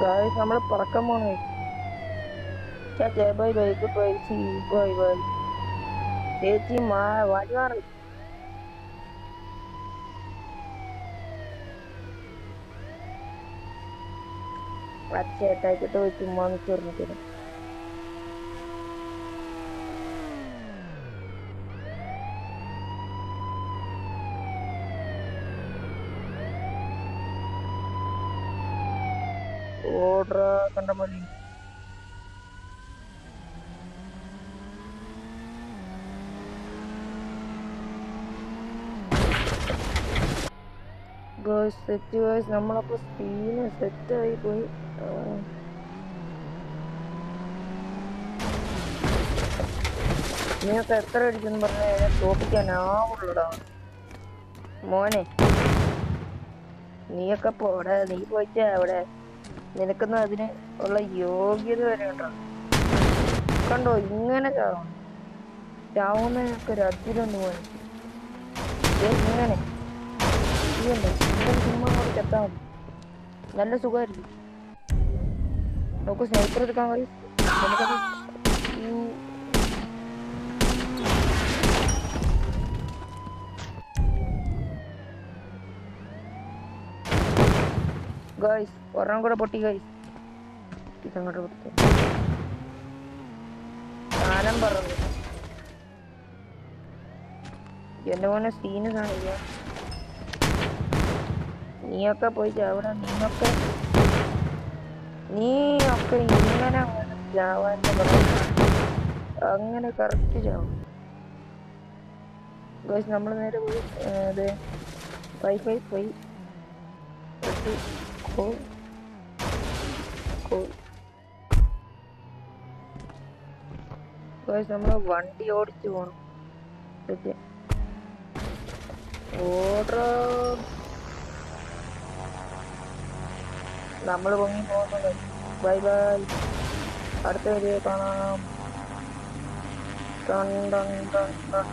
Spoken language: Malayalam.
ഗായ്സ് നമ്മൾ പറക്കാൻ പോണേ. ചേച്ചേ bye bye good bye see bye bye. ചേച്ചി മാ വാടി മാറി. പച്ചേട്ടായിക്കിട്ട് പോയി ചുമ്മാ ചൊറിഞ്ഞിട്ട് ഓർഡർ കണ്ട മതി ഗേൾസ് സെറ്റ് ഗേൾസ് നമ്മളപ്പോ സ്ക്രീന് സെറ്റ് ആയി പോയി. നിങ്ങൾക്ക് എത്ര അടിച്ചെന്ന് പറഞ്ഞാൽ തോപ്പിക്കാൻ തോപ്പിക്കാനാവുള്ളൂടാ. മോനെ നീയൊക്കെ പോടാ നീ പോയിട്ട് അവിടെ. നിനക്കൊന്നും അതിന് ഉള്ള യോഗ്യത വരെ ഉണ്ടോ? കണ്ടോ ഇങ്ങനെ ചാവണം ചാവുന്നതിനൊക്കെ ഒരു അതിരൊന്നും പോയി ഇങ്ങനെ. നല്ല സുഖമായിരിക്കും. എടുക്കാൻ മതി നമുക്കത് ഗൈസ് ഒരെണ്ണം കൂടെ പൊട്ടി ഗൈസ് ഇതങ്ങോട്ട് പൊട്ടി സാധനം പറഞ്ഞു എന്റെ മോനെ സീന് കാണില്ല നീയൊക്കെ പോയി ചാവിടെ നീയൊക്കെ നീയൊക്കെ ഇങ്ങനെ അങ്ങോട്ട് ചാവാന്റെ അങ്ങനെ കറക്റ്റ് ചാവും ഗൈസ് നമ്മൾ നേരെ പോയി അതെ വൈഫൈ പോയി കോൾ ഗൈസ് നമ്മൾ വണ്ടി ഓടിച്ചു പോണം. ഓർഡർ നമ്മൾ പൊങ്ങി പോകുന്നത് ബൈ ബൈ അടുത്ത വീഡിയോ കാണാം. ടൺ ടൺ ടൺ ടൺ